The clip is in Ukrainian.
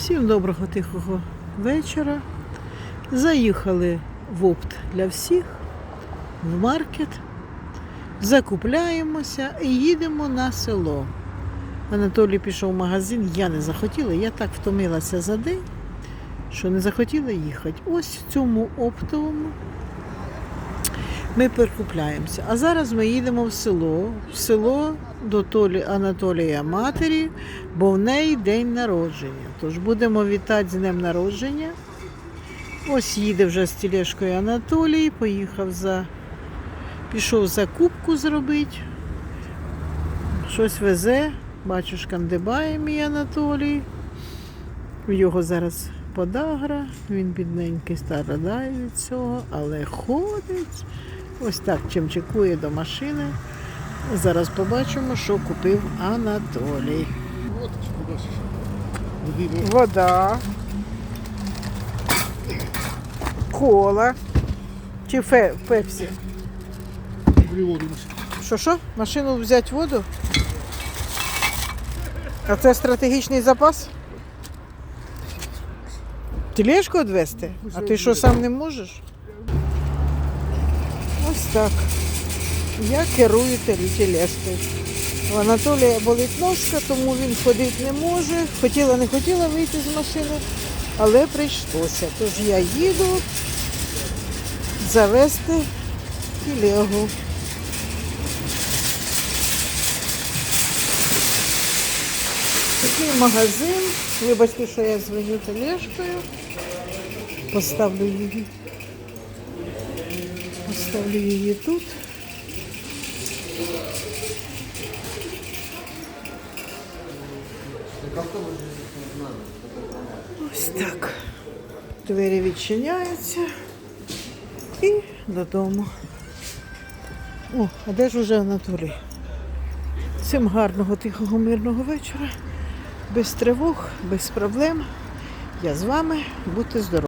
Всім доброго тихого вечора. Заїхали в опт для всіх, в маркет, закупляємося і їдемо на село. Анатолій пішов в магазин, я не захотіла, я так втомилася за день, що не захотіла їхати. Ось в цьому оптовому ми перекупляємося. А зараз ми їдемо в село, в село до Толі Анатолія матері, бо в неї день народження. Тож будемо вітати з днем народження. Ось їде вже з тележкою Анатолій, поїхав за. Пішов закупку зробити. Щось везе. Бачу, шкандибає мій Анатолій. Його зараз подагра, він бідненький страдає від цього, але ходить. Ось так чимчикує до машини. Зараз побачимо, що купив Анатолій. Вода. Кола. Чи фе, пепсі. Що що? Машину взяти воду? А це стратегічний запас? Тележку відвезти? А ти що сам не можеш? Ось так. Я керую теле- тележкою. У Анатолія болить ножка, тому він ходити не може. Хотіла, не хотіла вийти з машини, але прийшлося. Тож я їду завести телегу. Такий магазин. Вибачте, що я дзвоню тележкою. Поставлю її. Поставлю її тут. Ось так. Двері відчиняються. І додому. О, а де ж уже Анатолій? Всім гарного, тихого, мирного вечора. Без тривог, без проблем. Я з вами. Будьте здорові.